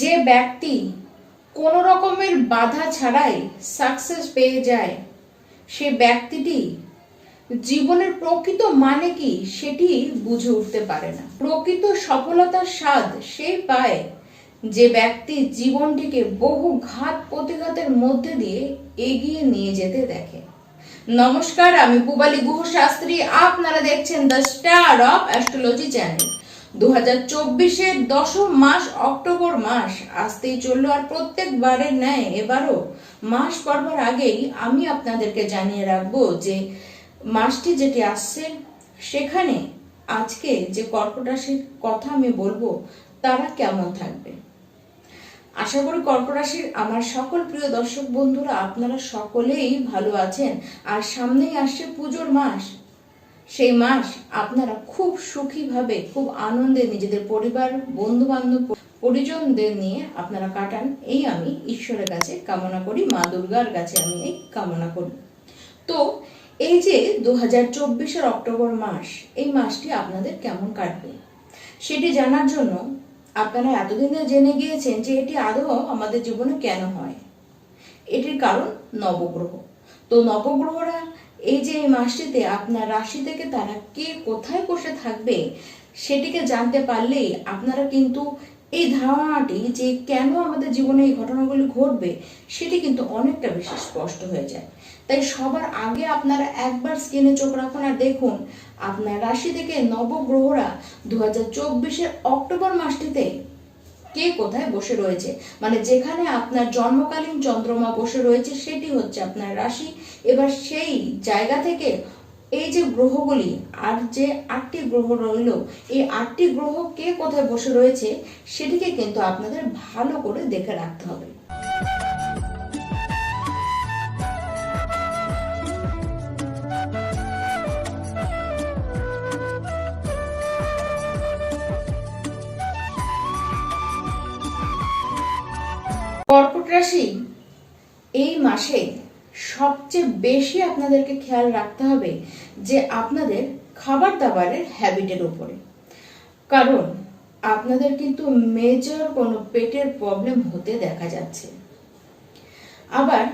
যে ব্যক্তি কোনো রকমের বাধা ছাড়াই সাকসেস পেয়ে যায়, সে ব্যক্তিটি জীবনের প্রকৃত মানে কি সেটি বুঝে উঠতে পারে না। প্রকৃত সফলতার স্বাদ সে পায় যে ব্যক্তি জীবনটিকে বহু ঘাত প্রতিঘাতের মধ্যে দিয়ে এগিয়ে নিয়ে যেতে দেখে। নমস্কার, আমি পুবালি গুহ শাস্ত্রী আপনারা দেখছেন the star of astrology channel দু হাজার চব্বিশের দশম মাস অক্টোবর মাস। আসতেই চলল আর প্রত্যেকবারের ন্যায়। এবারও মাস পড়বার আগেই আমি আপনাদেরকে জানিয়ে রাখব যে মাসটি যেটি আসছে, সেখানে আজকে যে কর্কট রাশির কথা আমি বলব, তারা কেমন থাকবে? আশা করি কর্ক রাশির আমার সকল প্রিয় দর্শক বন্ধুরা, আপনারা সকলেই ভালো আছেন। আর সামনেই আসছে পুজোর মাস। সেই মাস আপনারা খুব সুখীভাবে, খুব আনন্দে নিজেদের পরিবার বন্ধু বান্ধব পরিজনদের নিয়ে আপনারা কাটান। এই আমি ঈশ্বরের কাছে কামনা করি, মা দুর্গার কাছে আমি এই কামনা করি। তো এই যে দু হাজার চব্বিশের অক্টোবর মাস, এই মাসটি আপনাদের কেমন কাটবে? সেটি জানার জন্য আপনারা এতদিনে জেনে গিয়েছেন যে এটি আদৌ আমাদের জীবনে কেন হয়। এটির কারণ নবগ্রহ। তো নবগ্রহরা এই যে এই মাসটিতে আপনার রাশি থেকে তারা কে কোথায় বসে থাকবে, সেটিকে জানতে পারলেই আপনারা কিন্তু এই ধারণাটি যে কেন আমাদের জীবনে এই ঘটনাগুলি ঘটবে, সেটি কিন্তু অনেকটা বেশি স্পষ্ট হয়ে যায়। তাই সবার আগে আপনারা একবার স্ক্রিনে চোখ রাখুন আর দেখুন, আপনার রাশি থেকে নবগ্রহরা দু হাজার চব্বিশের অক্টোবর মাসটিতে কে কোথায় বসে রয়েছে? মানে যেখানে আপনার জন্মকালীন চন্দ্রমা বসে রয়েছে, সেটি হচ্ছে আপনার রাশি। এবার সেই জায়গা থেকে এই যে গ্রহগুলি, আর যে আটটি গ্রহ রইল, এই আটটি গ্রহ কে কোথায় বসে রয়েছে, সেটিকে কিন্তু আপনাদের ভালো করে দেখে রাখতে হবে। কর্কট রাশি এই মাসে সবচেয়ে বেশি আপনাদেরকে খেয়াল রাখতে হবে যে আপনাদের খাবার দাবারের হ্যাবিটের উপরে। কারণ আপনাদের কিন্তু মেজর কোনো পেটের প্রবলেম হতে দেখা যাচ্ছে। আবার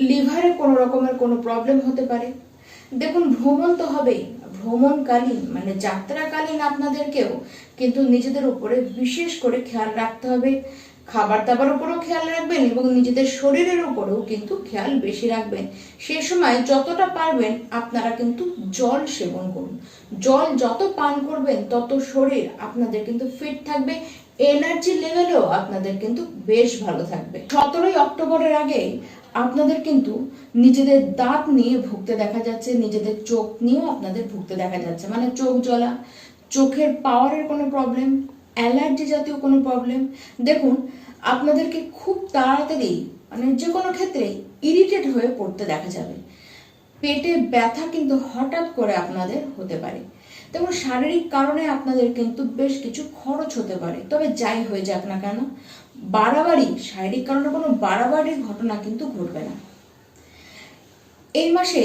লিভারে কোনো রকমের কোনো প্রবলেম হতে পারে। দেখুন, ভ্রমণ তো হবেই। ভ্রমণকালীন মানে যাত্রাকালীন আপনাদেরকেও কিন্তু নিজেদের উপরে বিশেষ করে খেয়াল রাখতে হবে খাবার দাবার উপরও খেয়াল রাখবেন এবং নিজেদের শরীরের উপরেও কিন্তু খেয়াল বেশি রাখবেন। সে সময় যতটা পারবেন আপনারা কিন্তু জল সেবন করুন। জল যত পান করবেন, তত শরীর আপনাদের কিন্তু ফিট থাকবে এনার্জি লেভেলও আপনাদের কিন্তু বেশ ভালো থাকবে। সতেরোই অক্টোবরের আগে আপনাদের কিন্তু নিজেদের দাঁত নিয়ে ভুগতে দেখা যাচ্ছে, নিজেদের চোখ নিয়েও আপনাদের ভুগতে দেখা যাচ্ছে। মানে চোখ জ্বলা, চোখের পাওয়ারের কোনো প্রবলেম অ্যালার্জি জাতীয় কোনো প্রবলেম দেখুন, আপনাদেরকে খুব তাড়াতাড়ি মানে যে কোনো ক্ষেত্রে ইরিটেট হয়ে পড়তে দেখা যাবে। পেটে ব্যথা কিন্তু হঠাৎ করে আপনাদের হতে পারে। তেমন শারীরিক কারণে আপনাদের কিন্তু বেশ কিছু খরচ হতে পারে। তবে যাই হয়ে যাক না কেন, বাড়াবাড়ি, শারীরিক কারণে কোনো বাড়াবাড়ির ঘটনা কিন্তু ঘটবে না। এই মাসে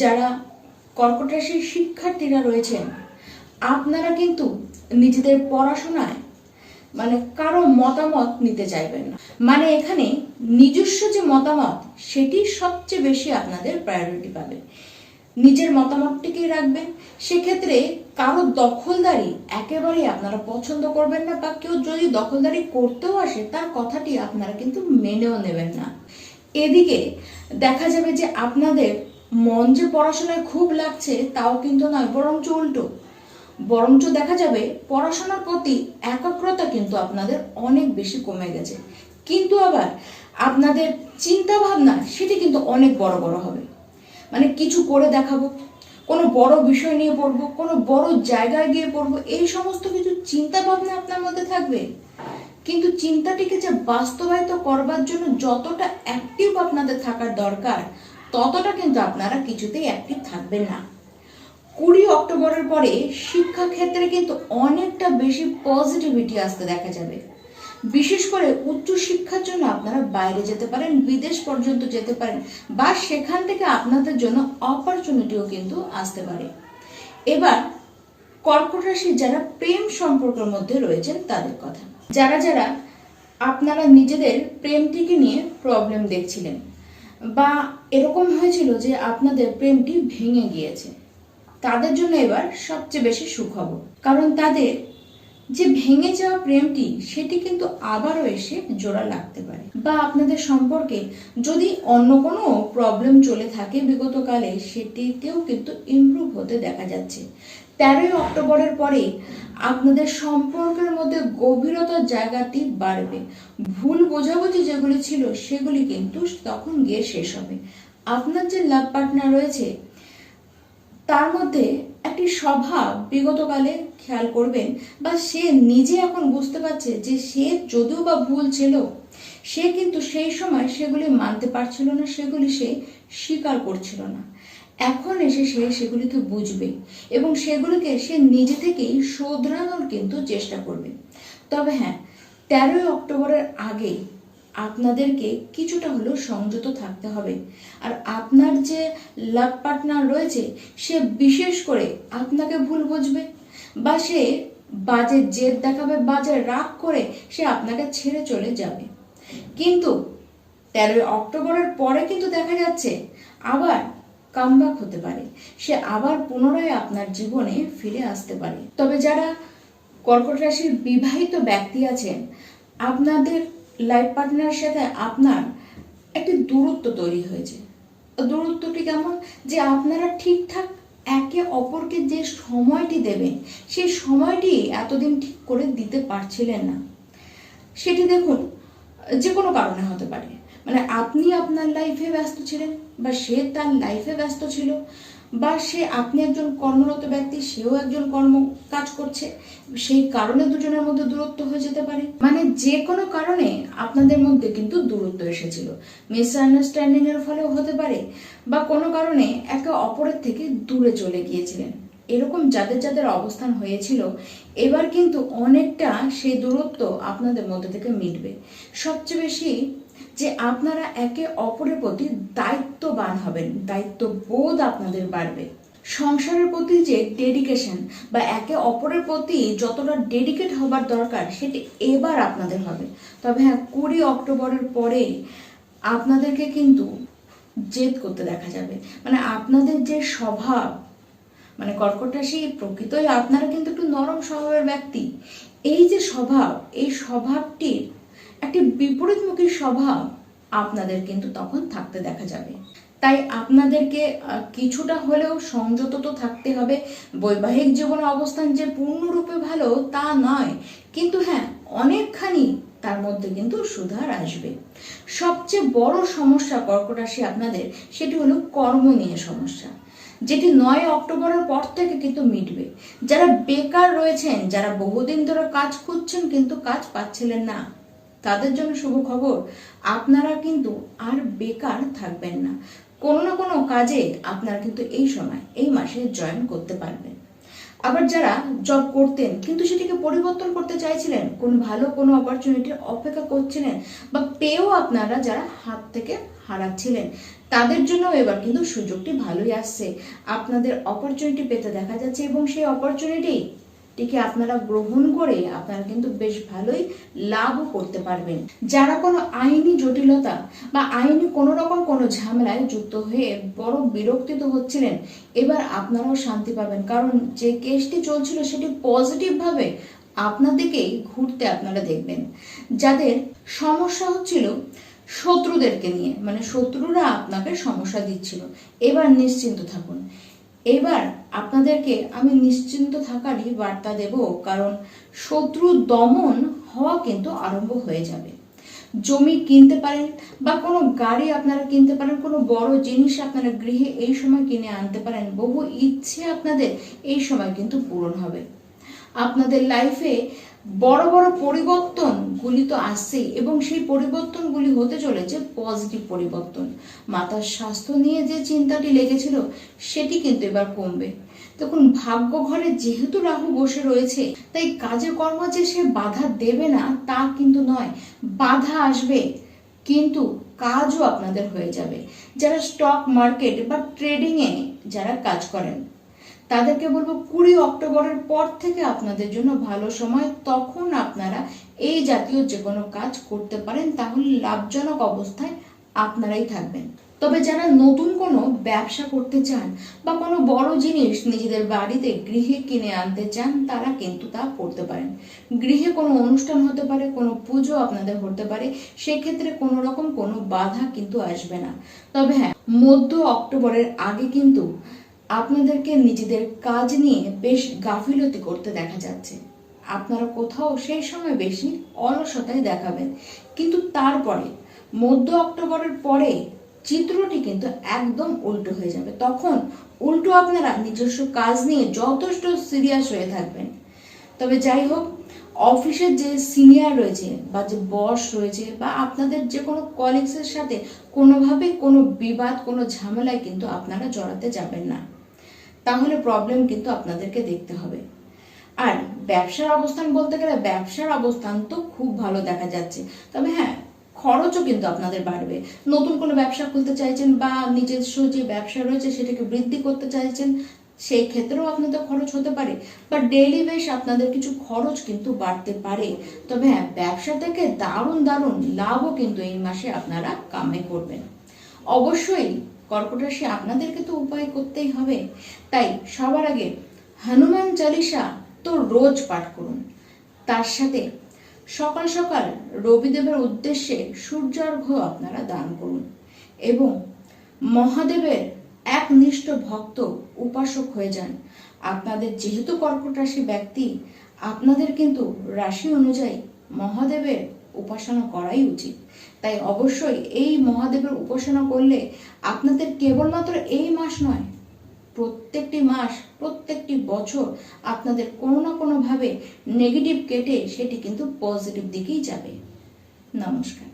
যারা কর্কট রাশির শিক্ষার্থীরা রয়েছেন, আপনারা কিন্তু নিজেদের পড়াশোনায় মানে কারও মতামত নিতে চাইবেন না। মানে এখানে নিজস্ব যে মতামত, সেটি সবচেয়ে বেশি আপনাদের প্রায়োরিটি পাবে। নিজের মতামতটিকেই রাখবেন। সেক্ষেত্রে কারও দখলদারি একেবারেই আপনারা পছন্দ করবেন না বা কেউ যদি দখলদারি করতেও আসে, তার কথাটি আপনারা কিন্তু মেনেও নেবেন না। এদিকে দেখা যাবে যে আপনাদের মন যে পড়াশোনায় খুব লাগছে, তাও কিন্তু নয় বরং উল্টো। বরঞ্চ দেখা যাবে পড়াশোনার প্রতি একাগ্রতা কিন্তু আপনাদের অনেক বেশি কমে গেছে। কিন্তু আবার আপনাদের চিন্তা ভাবনা সেটি কিন্তু অনেক বড় বড় হবে। মানে কিছু করে দেখাবো, কোনো বড় বিষয় নিয়ে পড়ব, কোনো বড় জায়গায় গিয়ে পড়ব, এই সমস্ত কিছু চিন্তা ভাবনা আপনার মধ্যে থাকবে। কিন্তু চিন্তাটিকে যে বাস্তবায়িত করবার জন্য যতটা অ্যাক্টিভ আপনাদের থাকার দরকার, ততটা কিন্তু আপনারা কিছুতেই অ্যাক্টিভ থাকবেন না। কুড়ি অক্টোবরের পরে শিক্ষা ক্ষেত্রে কিন্তু অনেকটা বেশি পজিটিভিটি আসতে দেখা যাবে। বিশেষ করে উচ্চ শিক্ষার জন্য আপনারা বাইরে যেতে পারেন, বিদেশ পর্যন্ত যেতে পারেন, বা সেখান থেকে আপনাদের জন্য অপরচুনিটিও কিন্তু আসতে পারে। এবার, কর্কট রাশির যারা প্রেম সম্পর্কের মধ্যে রয়েছেন তাদের কথা। যারা যারা আপনারা নিজেদের প্রেমটিকে নিয়ে প্রবলেম দেখছিলেন, বা এরকম হয়েছিল যে আপনাদের প্রেমটি ভেঙে গিয়েছে তাদের জন্য এবার সবচেয়ে বেশি সুখবর। কারণ তাদের যে ভেঙে যাওয়া প্রেমটি, সেটি কিন্তু আবারও এসে জোড়া লাগতে পারে। বা আপনাদের সম্পর্কে যদি অন্য কোনো প্রবলেম চলে থাকে বিগতকালে, সেটিতেও কিন্তু ইমপ্রুভ হতে দেখা যাচ্ছে। তেরোই অক্টোবরের পরে আপনাদের সম্পর্কের মধ্যে গভীরতার জায়গাটি বাড়বে। ভুল বোঝাবুঝি যেগুলি ছিল, সেগুলি কিন্তু তখন গিয়ে শেষ হবে। আপনার যে লাভ পার্টনার রয়েছে তার মধ্যে একটি স্বভাব বিগতকালে খেয়াল করবেন বা সে নিজে এখন বুঝতে পারছে যে সে যদিও বা ভুল ছিল, সে কিন্তু সেই সময় সেগুলি মানতে পারছিল না, সেগুলি সে স্বীকার করছিল না। এখন এসে সে সেগুলিকে বুঝবে এবং সেগুলিকে সে নিজে থেকেই শোধরানোর কিন্তু চেষ্টা করবে। তবে হ্যাঁ তেরোই অক্টোবরের আগে আপনাদেরকে কিছুটা হলেও সংযত থাকতে হবে। আর আপনার যে লাভ পার্টনার রয়েছে, সে বিশেষ করে আপনাকে ভুল বুঝবে বা সে বাজে জেদ দেখাবে, বাজে রাগ করে সে আপনাকে ছেড়ে চলে যাবে। কিন্তু তেরোই অক্টোবরের পরে কিন্তু দেখা যাচ্ছে আবার কামব্যাক হতে পারে। সে আবার পুনরায় আপনার জীবনে ফিরে আসতে পারে। তবে যারা কর্কট রাশির বিবাহিত ব্যক্তি আছেন, আপনাদের লাইফ পার্টনারের সাথে আপনার একটি দূরত্ব তৈরি হয়েছে। দূরত্বটি কেমন? যে আপনারা ঠিকঠাক একে অপরকে যে সময়টি দেবেন, সেই সময়টি এতদিন ঠিক করে দিতে পারছিলেন না। সেটি দেখুন, যে কোনো কারণে হতে পারে। মানে আপনি আপনার লাইফে ব্যস্ত ছিলেন বা সে তার লাইফে ব্যস্ত ছিল বা সে আপনি একজন কর্মরত ব্যক্তি, সেও একজন কর্ম কাজ করছে, সেই কারণে দুজনের মধ্যে দূরত্ব হয়ে যেতে পারে। মানে যে কোনো কারণে আপনাদের মধ্যে কিন্তু দূরত্ব এসেছিল। মিসআন্ডারস্ট্যান্ডিং এর ফলেও হতে পারে বা কোনো কারণে একে অপরের থেকে দূরে চলে গিয়েছিলেন। এরকম যাদের যাদের অবস্থান হয়েছিল, এবার কিন্তু অনেকটা সেই দূরত্ব আপনাদের মধ্যে থেকে মিটবে। সবচেয়ে বেশি যে আপনারা একে অপরের প্রতি দায়িত্ববান হবেন, দায়িত্ববোধ আপনাদের বাড়বে। সংসারের প্রতি যে ডেডিকেশন বা একে অপরের প্রতি যতটা ডেডিকেট হবার দরকার, সেটি এবার আপনাদের হবে। তবে হ্যাঁ কুড়ি অক্টোবরের পরে আপনাদেরকে কিন্তু জেদ করতে দেখা যাবে। মানে আপনাদের যে স্বভাব মানে কর্কট প্রকৃতই আপনারা কিন্তু একটু নরম স্বভাবের ব্যক্তি। এই যে স্বভাব, এই স্বভাবটির একটি বিপরীতমুখী স্বভাব আপনাদের কিন্তু তখন থাকতে দেখা যাবে। তাই আপনাদেরকে কিছুটা হলেও সংযত তো থাকতে হবে। বৈবাহিক জীবনের অবস্থান যে পূর্ণরূপে ভালো তা নয়। কিন্তু হ্যাঁ অনেকখানি তার মধ্যে কিন্তু সুধার আসবে। সবচেয়ে বড় সমস্যা কর্কট রাশি আপনাদের, সেটি হলো কর্ম নিয়ে সমস্যা। যেটি নয় অক্টোবরের পর থেকে কিন্তু মিটবে। যারা বেকার রয়েছেন, যারা বহুদিন ধরে কাজ খুঁজছেন, কিন্তু কাজ পাচ্ছিলেন না। তাদের জন্য শুভ খবর। আপনারা কিন্তু আর বেকার থাকবেন না। কোনো না কোনো কাজে আপনারা কিন্তু এই সময়, এই মাসে জয়েন করতে পারবেন। আবার যারা জব করতেন, কিন্তু সেটিকে পরিবর্তন করতে চাইছিলেন, কোন ভালো কোনো অপরচুনিটির অপেক্ষা করছিলেন বা পেয়েও আপনারা যারা হাত থেকে হারাচ্ছিলেন, তাদের জন্য এবার কিন্তু সুযোগটি ভালোই আসছে। আপনাদের অপরচুনিটি পেতে দেখা যাচ্ছে এবং সেই অপরচুনিটি টিকে আপনারা গ্রহণ করে আপনারা কিন্তু বেশ ভালোই লাভও করতে পারবেন। যারা কোনো আইনি জটিলতা বা আইনি কোনো রকম কোনো ঝামেলায় যুক্ত হয়ে বড় বিরক্তিত হচ্ছিলেন, এবার আপনারাও শান্তি পাবেন। কারণ যে কেসটি চলছিল সেটি পজিটিভ ভাবে আপনাদেরকেই ঘুরতে আপনারা দেখবেন। যাদের সমস্যা হচ্ছিল শত্রুদেরকে নিয়ে মানে শত্রুরা আপনাকে সমস্যা দিচ্ছিল। এবার নিশ্চিন্ত থাকুন। এবার আপনাদেরকে আমি নিশ্চিন্ত থাকারই বার্তা দেব, কারণ শত্রু দমন হওয়া কিন্তু আরম্ভ হয়ে যাবে। জমি কিনতে পারেন বা কোনো গাড়ি আপনারা কিনতে পারেন, কোনো বড় জিনিস আপনারা গৃহে এই সময় কিনে আনতে পারেন, বহু ইচ্ছে আপনাদের এই সময় কিন্তু পূরণ হবে। আপনাদের লাইফে বড় বড় পরিবর্তনগুলি তো আসছেই এবং সেই পরিবর্তনগুলি হতে চলেছে পজিটিভ পরিবর্তন। মাতার স্বাস্থ্য নিয়ে যে চিন্তাটি লেগেছিল, সেটি কিন্তু এবার কমবে। তখন ভাগ্য ঘরে যেহেতু রাহু বসে রয়েছে, তাই কাজে কর্ম যে সে বাধা দেবে না, তা কিন্তু নয়। বাধা আসবে, কিন্তু কাজও আপনাদের হয়ে যাবে। যারা স্টক মার্কেট বা ট্রেডিংয়ে যারা কাজ করেন তাদেরকে বলব কুড়ি অক্টোবরের পর থেকে আপনাদের জন্য ভালো সময়। তখন আপনারা এই জাতীয় যে কোনো কাজ করতে পারেন, তাহলে লাভজনক অবস্থায় আপনারাই থাকবেন। তবে যারা নতুন কোনো ব্যবসা করতে চান বা কোনো বড় জিনিস নিজেদের বাড়িতে গৃহে কিনে আনতে চান, তারা কিন্তু তা করতে পারেন। গৃহে কোনো অনুষ্ঠান হতে পারে, কোনো পুজো আপনাদের হতে পারে, সেক্ষেত্রে কোনো রকম কোনো বাধা কিন্তু আসবে না। তবে হ্যাঁ মধ্য অক্টোবরের আগে কিন্তু আপনাদেরকে নিজেদের কাজ নিয়ে বেশ গাফিলতি করতে দেখা যাচ্ছে। আপনারা কোথাও সেই সময় বেশি অলসতাই দেখাবেন। কিন্তু তারপরে, মধ্য অক্টোবরের পরে চিত্রটি কিন্তু একদম উল্টো হয়ে যাবে। তখন উল্টো আপনারা নিজস্ব কাজ নিয়ে যথেষ্ট সিরিয়াস হয়ে থাকবেন। তবে যাই হোক, অফিসের যে সিনিয়র রয়েছে বা যে বস রয়েছে বা আপনাদের যে কোনো কলিগসের সাথে কোনোভাবে কোনো বিবাদ, কোনো ঝামেলায় কিন্তু আপনারা জড়াতে যাবেন না। তাহলে প্রবলেম কিন্তু আপনাদেরকে দেখতে হবে। আর ব্যবসার অবস্থান বলতে গেলে ব্যবসার অবস্থান তো খুব ভালো দেখা যাচ্ছে। তবে হ্যাঁ খরচও কিন্তু আপনাদের বাড়বে। নতুন কোনো ব্যবসা খুলতে চাইছেন বা নিজস্ব যে ব্যবসা রয়েছে সেটাকে বৃদ্ধি করতে চাইছেন, সেই ক্ষেত্রেও আপনাদের খরচ হতে পারে। বা ডেইলি বেশ আপনাদের কিছু খরচ কিন্তু বাড়তে পারে। তবে হ্যাঁ ব্যবসা থেকে দারুণ দারুণ লাভও কিন্তু এই মাসে আপনারা কামাই করবেন। অবশ্যই কর্কট রাশি আপনাদেরকে তো উপায় করতেই হবে। তাই সবার আগে হনুমান চালিসা তো রোজ পাঠ করুন। তার সাথে সকাল সকাল রবিদেবের উদ্দেশ্যে সূর্য সূর্যার্ঘ্য আপনারা দান করুন এবং মহাদেবের একনিষ্ঠ ভক্ত উপাসক হয়ে যান। আপনাদের যেহেতু কর্কট রাশি ব্যক্তি, আপনাদের কিন্তু রাশি অনুযায়ী মহাদেবের উপাসনা করাই উচিত। তাই অবশ্যই এই মহাদেবের উপাসনা করলে আপনাদের কেবলমাত্র এই মাস নয়, প্রত্যেকটি মাস, প্রত্যেকটি বছর আপনাদের কোনো না কোনোভাবে নেগেটিভ কেটে সেটি কিন্তু পজিটিভ দিকেই যাবে। নমস্কার।